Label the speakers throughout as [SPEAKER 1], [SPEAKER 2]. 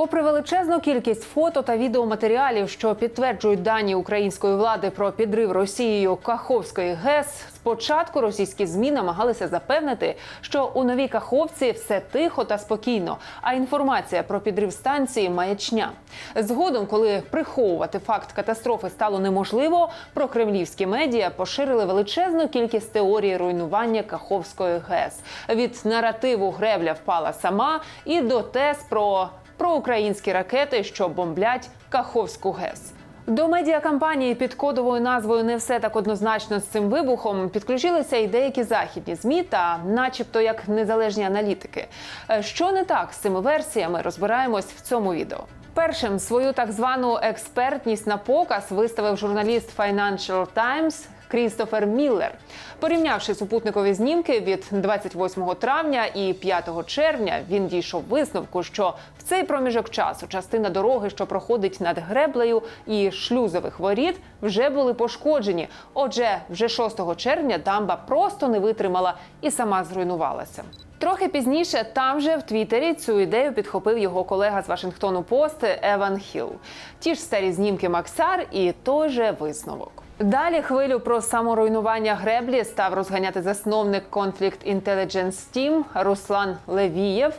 [SPEAKER 1] Попри величезну кількість фото та відеоматеріалів, що підтверджують дані української влади про підрив Росією Каховської ГЕС, спочатку російські змі намагалися запевнити, що у новій Каховці все тихо та спокійно. А інформація про підрив станції маячня. Згодом, коли приховувати факт катастрофи стало неможливо, прокремлівські медіа поширили величезну кількість теорій руйнування Каховської ГЕС від наративу гребля впала сама і до тез про проукраїнські ракети, що бомблять Каховську ГЕС. До медіакампанії під кодовою назвою не все так однозначно з цим вибухом підключилися і деякі західні змі та, начебто, як незалежні аналітики. Е, Що не так з цими версіями, розбираємось в цьому відео. Першим свою так звану експертність на показ виставив журналіст Financial Times Крістофер Міллер. Порівнявши супутникові знімки від 28 травня і 5 червня, він дійшов висновку, що в цей проміжок часу частина дороги, що проходить над греблею і шлюзових воріт, вже були пошкоджені. Отже, вже 6 червня дамба просто не витримала і сама зруйнувалася. Трохи пізніше там же в Твіттері цю ідею підхопив його колега з Вашингтону Пост Еван Хілл. Ті ж старі знімки Максар і той же висновок. Далі хвилю про саморуйнування греблі став розганяти засновник Conflict Intelligence Team Руслан Левієв.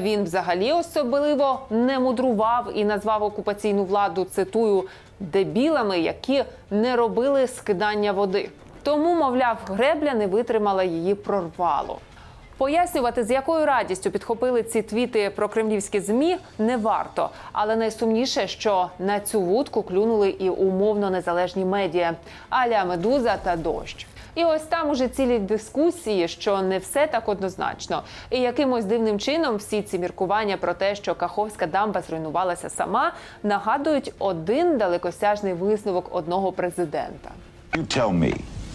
[SPEAKER 1] Він взагалі особливо не мудрував і назвав окупаційну владу цитую дебілами, які не робили скидання води. Тому, мовляв, гребля не витримала її прорвало. Пояснювати, з якою радістю підхопили ці твіти про кремлівські змі, не варто. Але найсумніше, що на цю вудку клюнули і умовно незалежні медіа аля Медуза та дощ. І ось там уже цілі дискусії, що не все так однозначно. І якимось дивним чином всі ці міркування про те, що Каховська дамба зруйнувалася сама, нагадують один далекосяжний висновок одного президента.
[SPEAKER 2] You tell me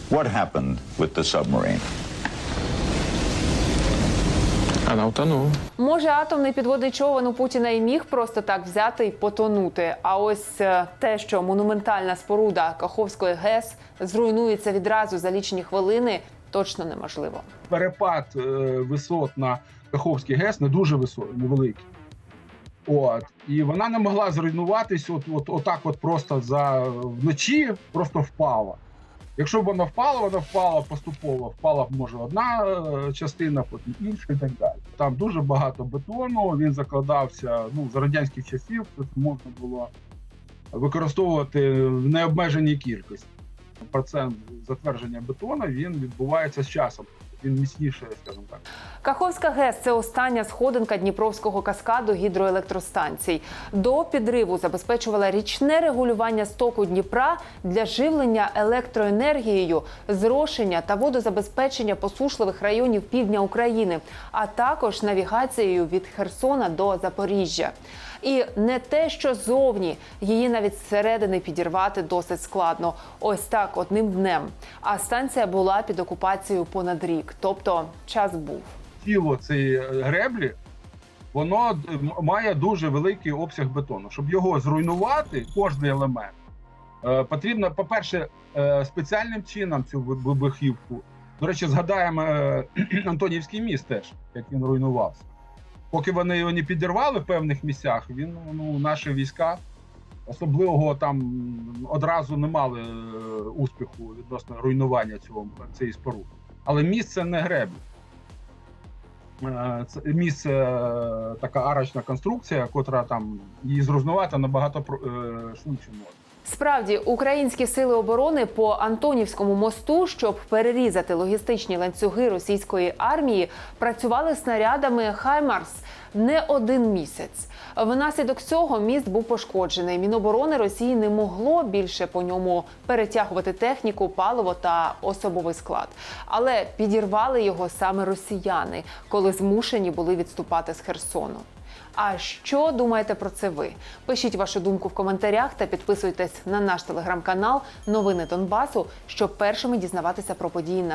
[SPEAKER 2] what happened with the submarine.
[SPEAKER 3] Она утонула.
[SPEAKER 1] Може, атомний підводний човен у Путіна і міг просто так взяти і потонути. А ось е, те, що монументальна споруда Каховської ГЕС зруйнується відразу за лічені хвилини, точно неможливо.
[SPEAKER 4] перепад е, висот на Каховський ГЕС не дуже високий, невеликий. От. І вона не могла зруйнуватись от, от, отак, от просто за вночі, просто впала. Якщо б вона впала, вона впала поступово. Впала б може одна е, частина, потім інша і так далі. Там дуже багато бетону. Він закладався ну, з радянських часів. тут можна було використовувати в необмеженій кількості. Процент затвердження бетону він відбувається з часом. Він міцніше, скажімо так.
[SPEAKER 1] Каховська ГЕС це остання сходинка Дніпровського каскаду гідроелектростанцій. До підриву забезпечувала річне регулювання стоку Дніпра для живлення електроенергією, зрошення та водозабезпечення посушливих районів півдня України, а також навігацією від Херсона до Запоріжжя. І не те, що зовні її навіть зсередини підірвати досить складно. Ось так одним днем. А станція була під окупацією понад рік, тобто час був.
[SPEAKER 4] тіло цієї е, греблі, воно має дуже великий обсяг бетону. Щоб його зруйнувати, кожний елемент, е, потрібно, по-перше, е, спеціальним чином цю вибухівку. До речі, згадаємо Антонівський міст теж, як він руйнувався. Поки вони його не підірвали в певних місцях, він ну, наші війська особливого там одразу не мали успіху відносно руйнування цього цієї споруди. Але місце не греблі. Е, Це місце е, така арочна конструкція, котра там її зруйнувати набагато е, швидше може.
[SPEAKER 1] Справді, українські сили оборони по Антонівському мосту, щоб перерізати логістичні ланцюги російської армії, працювали снарядами Хаймарс не один місяць. Внаслідок цього міст був пошкоджений. Міноборони Росії не могло більше по ньому перетягувати техніку, паливо та особовий склад. Але підірвали його саме росіяни, коли змушені були відступати з Херсону. А що думаєте про це ви? Пишіть вашу думку в коментарях та підписуйтесь на наш телеграм-канал Новини Донбасу, щоб першими дізнаватися про події на